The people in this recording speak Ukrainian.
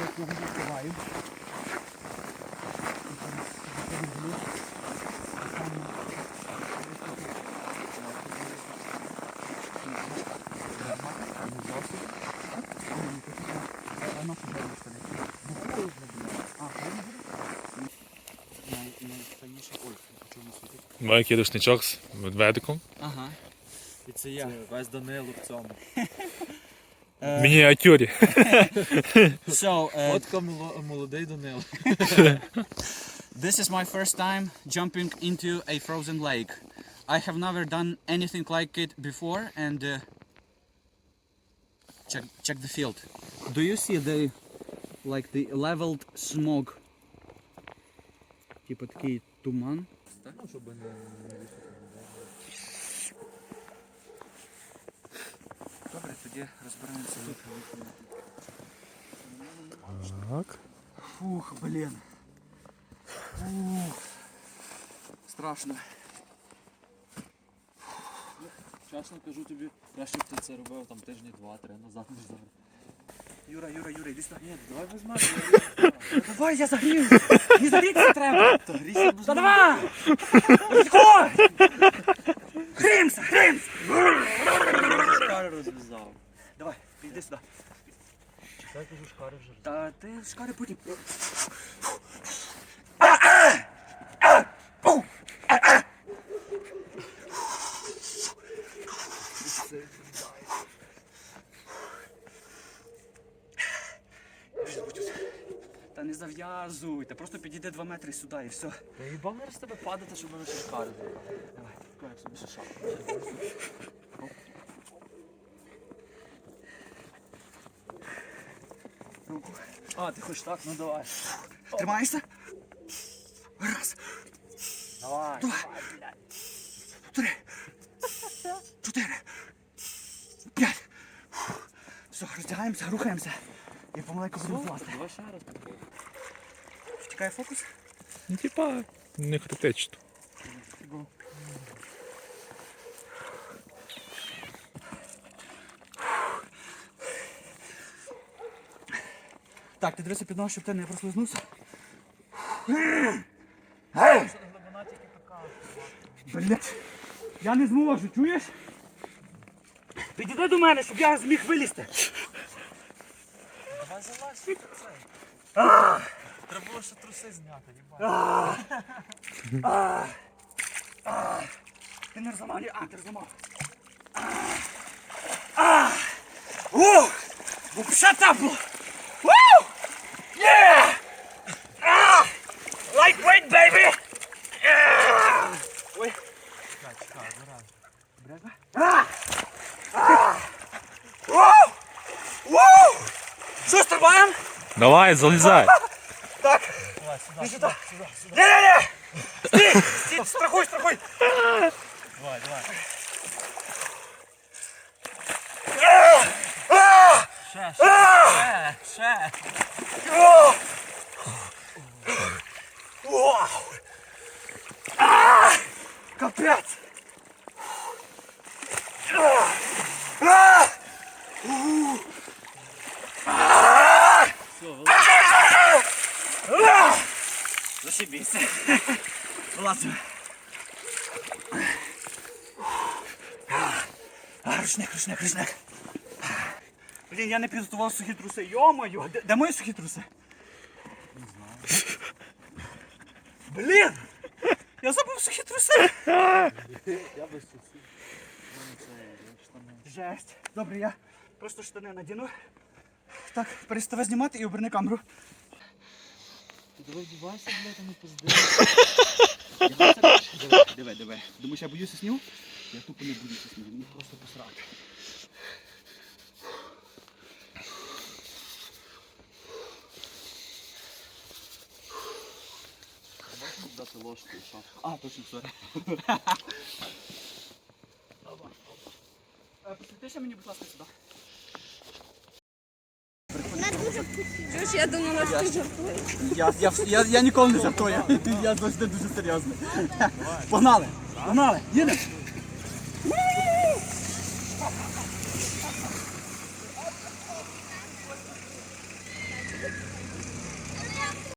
Я його відкриваю. Великий рушничок з ведмедиком. Ага. І це я, весь Данило в цьому. В мініатюрі. So, uh, Фотка мело- молодий Данило. This is my first time jumping into a frozen lake. I have never done anything like it before and uh, check check the field. Do you see the like the leveled smoke? Типа такий туман. Ну, щоб не Добре, тоді розберемося. Так. Фух, блін. Фух. Страшно. Чесно кажу тобі, краще б ти це робив там тижні два-три назад, ніж зараз. Юра, Юра, Юра, іди сюди. Ні, давай візьмемо. Давай, я загрію. Не загріться треба. Та грійся без Та давай! Тихо! Іди сюди. Я кажу, шкари вже. Та ти шкари потім. Та не зав'язуй, та просто підійди два метри сюди і все. Я їбав не з тебе падати, щоб мене ще шкари. Давай, як собі ще шапку. Руку. А, ти хочеш так? Ну давай. Тримаєшся? Раз, Давай. два, три, чотири, п'ять. Все, роздягаємося, рухаємося. І помаленьку будемо власти. Давай ще раз. Чекає фокус. Ну, типа, не критично. Так, ти дивися під ногу, щоб ти не прослизнувся. Блять, я не зможу, чуєш? Підійди до мене, щоб я зміг вилізти. Давай залазь? Треба було ще труси зняти, їбать. Ти не розламав, ні? А, ти розламав. Ух! Вообще тепло! Woo! Yeah! Ah! Lightweight, baby! Yeah! Ой. Чекай, чекай, зараз. Брезва? А! А! Вау! Вау! Що стрибаємо? Давай, залізай. Так, Давай, сюди, Іди сюди, сюди. сюди, сюди. ні-ні-ні! Стій, стій, страхуй, страхуй! Давай, давай. А! Ще, ще, Ще, ще. Вау! Капець! А! У! А! Все, Блін, я не підготував сухі труси. Йо-моє, де, де мої сухі труси? Не знаю. Блін! Я забув сухі труси! Я без штани. Жесть. Добре, я просто штани надіну. Так, переставай знімати і оберни камеру. Ти давай вдівайся, блядь, а не пизди. Диви, диви. Думаєш, я боюся снігу? Я тупо не боюся снігу, мені просто посрати. Дати ложку і. А, точно, сорі. Е, Посвіти ще мені, будь ласка, сюди. Я думала, що ти жартуєш. Я, я ніколи не жартую. Я завжди дуже серйозний. Погнали! Погнали! Їдемо!